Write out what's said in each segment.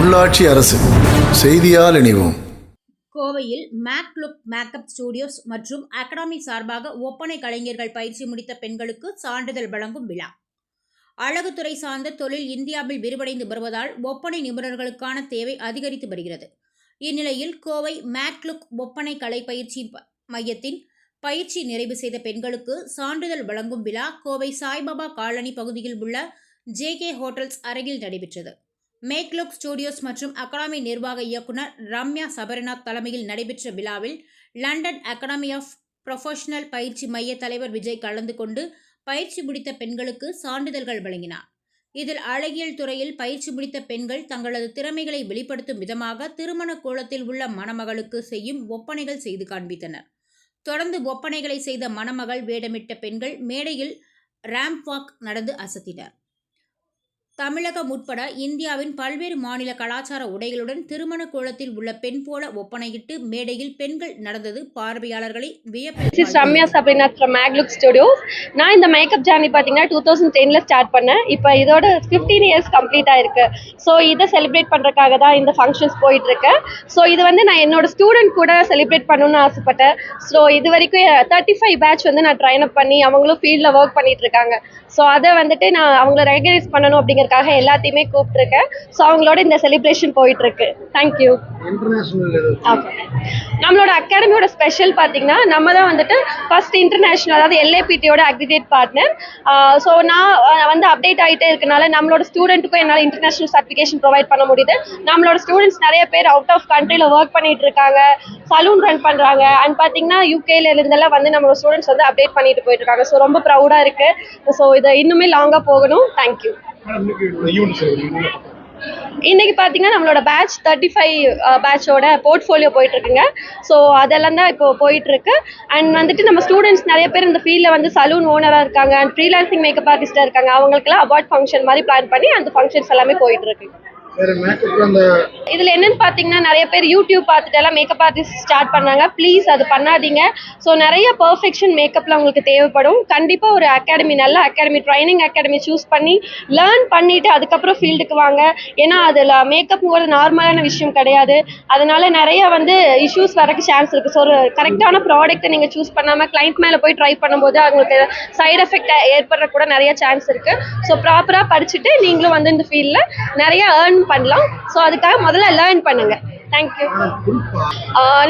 உள்ளாட்சி அரசு. செய்தியால் இணைவோம். கோவையில் மேக் லுக் மேக்கப் ஸ்டுடியோஸ் மற்றும் அகாடமி சார்பாக ஒப்பனை கலைஞர்கள் பயிற்சி முடித்த பெண்களுக்கு சான்றிதழ் வழங்கும் விழா. அழகுத்துறை சார்ந்த தொழில் இந்தியாவில் விரிவடைந்து வருவதால் ஒப்பனை நிபுணர்களுக்கான தேவை அதிகரித்து வருகிறது. இந்நிலையில் கோவை மேக்லுக் ஒப்பனை கலை பயிற்சி மையத்தின் பயிற்சி நிறைவு செய்த பெண்களுக்கு சான்றிதழ் வழங்கும் விழா கோவை சாய்பாபா காலனி பகுதியில் உள்ள ஜே கே ஹோட்டல்ஸ் அருகில் நடைபெற்றது. மேக்லுக் ஸ்டுடியோஸ் மற்றும் அகாடமி நிர்வாக இயக்குனர் ரம்யா சபரிநாத் தலைமையில் நடைபெற்ற விழாவில் லண்டன் அகாடமி ஆஃப் ப்ரொஃபஷனல் பயிற்சி மைய தலைவர் விஜய் கலந்து கொண்டு பயிற்சி முடித்த பெண்களுக்கு சான்றிதழ்கள் வழங்கினார். இதில் அழகியல் துறையில் பயிற்சி முடித்த பெண்கள் தங்களது திறமைகளை வெளிப்படுத்தும் விதமாக திருமண கோலத்தில் உள்ள மணமகளுக்கு செய்யும் ஒப்பனைகள் செய்து காண்பித்தனர். தொடர்ந்து ஒப்பனைகளை செய்த மணமகள் வேடமிட்ட பெண்கள் மேடையில் ரேம்ப் வாக் நடந்து அசத்தினர். தமிழகம் உட்பட இந்தியாவின் பல்வேறு மாநில கலாச்சார உடைகளுடன் திருமண கோலத்தில் உள்ள பெண் போல ஒப்பனையிட்டு மேடையில் பெண்கள் நடந்தது. பார்வையாளர்களை வியப்பில் Ramya Sabrinath from make look studios நான் இந்த மேக்கப் ஜேர்னி பார்த்தீங்கன்னா டூ தௌசண்ட் டெனில் ஸ்டார்ட் பண்ணேன். இப்போ இதோட ஃபிஃப்டீன் இயர்ஸ் கம்ப்ளீட் ஆயிருக்கு. ஸோ இதை செலிப்ரேட் பண்ணுறக்காக தான் இந்த ஃபங்க்ஷன்ஸ் போயிட்டு இருக்கேன் ஸோ இது வந்து நான் என்னோட ஸ்டூடெண்ட் கூட செலிப்ரேட் பண்ணணும்னு ஆசைப்பட்டேன். ஸோ இது வரைக்கும் தேர்ட்டி ஃபைவ் பேட்ச் வந்து நான் ட்ரைன் அப் பண்ணி அவங்களும் ஃபீல்டில் ஒர்க் பண்ணிட்டு இருக்காங்க ஸோ அதை வந்துட்டு நான் அவங்கள ரெகனைஸ் பண்ணணும் அப்படிங்கறதுக்காக எல்லாத்தையுமே கூப்பிட்டுருக்கேன். ஸோ அவங்களோட இந்த செலிப்ரேஷன் போயிட்டு இருக்கு தேங்க்யூ ஓகே நம்மளோட அகாடமியோட ஸ்பெஷல் பார்த்தீங்கன்னா நம்ம தான் வந்துட்டு ஃபர்ஸ்ட் இன்டர்நேஷனல் அதாவது எல்ஏபிடியோட அக்ரிடேட் பார்ட்னர் ஸோ நான் வந்து அப்டேட் ஆகிட்டே இருக்கனால நம்மளோட ஸ்டூடெண்ட்டுக்கும் என்னால் இன்டர்நேஷனல் சர்டிஃபிகேஷன் ப்ரொவைட் பண்ண முடியுது. நம்மளோட ஸ்டூடெண்ட்ஸ் நிறைய பேர் அவுட் ஆஃப் கண்ட்ரியில் ஒர்க் பண்ணிட்டு இருக்காங்க. சலூன் ரன் பண்ணுறாங்க அண்ட் பார்த்தீங்கன்னா யூகேல இருந்தெல்லாம் வந்து நம்மளோட ஸ்டூடெண்ட்ஸ் வந்து அப்டேட் பண்ணிட்டு போயிட்டு இருக்காங்க. ஸோ ரொம்ப ப்ரௌடாக இருக்கு. ஸோ இதை இன்னுமே லாங்காக போகணும். தேங்க்யூ இன்னைக்கு பார்த்தீங்கன்னா நம்மளோட பேட்ச் தேர்ட்டி ஃபைவ் பேட்சோட போர்ட்ஃபோலியோ போயிட்டு இருக்குங்க ஸோ அதெல்லாம் தான் இப்போ போயிட்டு இருக்கு அண்ட் வந்துட்டு நம்ம ஸ்டூடெண்ட்ஸ் நிறைய பேர் இந்த ஃபீல்டில் வந்து சலூன் ஓனராக இருக்காங்க அண்ட் ஃப்ரீலான்சிங் மேக்கப் ஆர்டிஸ்டாக இருக்காங்க. அவங்களுக்குலாம் அவார்ட் ஃபங்க்ஷன் மாதிரி பிளான் பண்ணி அந்த ஃபங்க்ஷன்ஸ் எல்லாமே போயிட்டு இதில் என்னன்னு பார்த்தீங்கன்னா நிறைய பேர் யூடியூப் பார்த்துட்டு எல்லாம் மேக்கப் ஆர்டிஸ்ட் ஸ்டார்ட் பண்ணாங்க. ப்ளீஸ் அது பண்ணாதீங்க. ஸோ நிறைய பர்ஃபெக்ஷன் மேக்கப்பில் உங்களுக்கு தேவைப்படும். கண்டிப்பாக ஒரு அகாடமி நல்ல அகாடமி ட்ரைனிங் அகாடமி சூஸ் பண்ணி லேர்ன் பண்ணிட்டு அதுக்கப்புறம் ஃபீல்டுக்கு வாங்க. ஏன்னா அதில் மேக்கப்ங்கிறது நார்மலான விஷயம் கிடையாது. அதனால நிறைய வந்து இஷ்யூஸ் வரக்கு சான்ஸ் இருக்குது ஸோ ஒரு கரெக்டான ப்ராடக்ட்டை நீங்கள் சூஸ் பண்ணாமல் கிளைண்ட் மேலே போய் ட்ரை பண்ணும்போது அவங்களுக்கு சைடு எஃபெக்ட் ஏற்படுற கூட நிறைய சான்ஸ் இருக்குது ஸோ ப்ராப்பராக படிச்சுட்டு நீங்களும் வந்து இந்த ஃபீல்டில் நிறைய ஏர்ன் பண்ணலாம். ஸோ அதுக்காக முதல்ல லேர்ன் பண்ணுங்க. தேங்க்யூ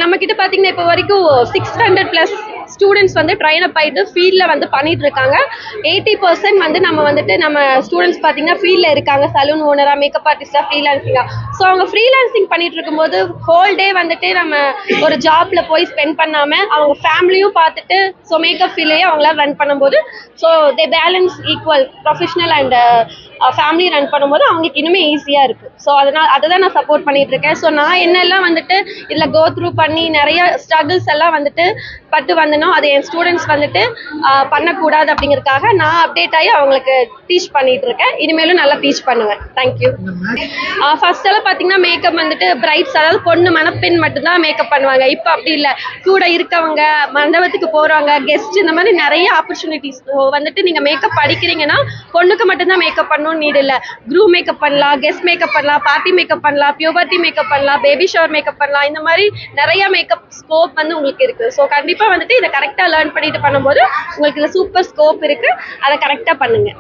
நம்ம கிட்ட பார்த்தீங்கன்னா இப்போ வரைக்கும் சிக்ஸ் ஹண்ட்ரட் ப்ளஸ் ஸ்டூடெண்ட்ஸ் வந்து ட்ரைன் அப் ஆகிட்டு ஃபீல்டில் வந்து பண்ணிட்டு இருக்காங்க. எயிட்டி பர்சன்ட் வந்து நம்ம வந்துட்டு நம்ம ஸ்டூடெண்ட்ஸ் பார்த்தீங்கன்னா ஃபீல்டில் இருக்காங்க. சலூன் ஓனராக மேக்கப் ஆர்டிஸ்டாக ஃப்ரீலான்சிங்காக ஸோ அவங்க ஃப்ரீலான்சிங் பண்ணிட்டு இருக்கும்போது ஹோல் டே வந்துட்டு நம்ம ஒரு ஜாப்ல போய் ஸ்பெண்ட் பண்ணாமல் அவங்க ஃபேமிலியும் பார்த்துட்டு ஸோ மேக்கப் ஃபீல்டையே அவங்களால ரன் பண்ணும்போது so the balance equal professional and family run பண்ணும்போது அவங்களுக்கு இன்னுமே ஈஸியாக இருக்குது ஸோ அதனால் அதை தான் நான் சப்போர்ட் பண்ணிட்டு இருக்கேன். ஸோ நான் என்னெல்லாம் வந்துட்டு இதில் கோ த்ரூ பண்ணி நிறைய ஸ்ட்ரகிள்ஸ் எல்லாம் வந்துட்டு பட்டு வந்தனோ அது என் ஸ்டூடெண்ட்ஸ் வந்துட்டு பண்ணக்கூடாது அப்படிங்கிறதுக்காக நான் அப்டேட் ஆகி அவங்களுக்கு டீச் பண்ணிட்டு இருக்கேன். இனிமேலும் நல்லா டீச் பண்ணுவேன். தேங்க்யூ ஃபர்ஸ்ட் எல்லாம் பார்த்தீங்கன்னா மேக்கப் வந்துட்டு பிரைட்ஸ் அதாவது பொண்ணு மணப்பெண் மட்டும்தான் மேக்கப் பண்ணுவாங்க. இப்போ அப்படி இல்லை. கூட இருக்கவங்க மண்டபத்துக்கு போகிறவங்க கெஸ்ட் இந்த மாதிரி நிறைய ஆப்பர்ச்சுனிட்டிஸ் வந்துட்டு நீங்கள் மேக்கப் படிக்கிறீங்கன்னா பொண்ணுக்கு மட்டும்தான் மேக்கப் பண்ணணும்னு நீட் இல்லை. க்ரூ மேக்கப் பண்ணலாம் கெஸ்ட் மேக்கப் பண்ணலாம் பார்ட்டி மேக்கப் பண்ணலாம் பியூபர்ட்டி மேக்கப் பண்ணலாம் பேபி ஷவர் மேக்கப் பண்ணலாம். இந்த மாதிரி நிறைய மேக்கப் ஸ்கோப் வந்து உங்களுக்கு இருக்குது ஸோ கண்டிப்பாக வந்துட்டு இதை கரெக்டாக லேர்ன் பண்ணிட்டு பண்ணும்போது உங்களுக்கு இதில் சூப்பர் ஸ்கோப் இருக்குது அதை கரெக்டாக பண்ணுங்கள்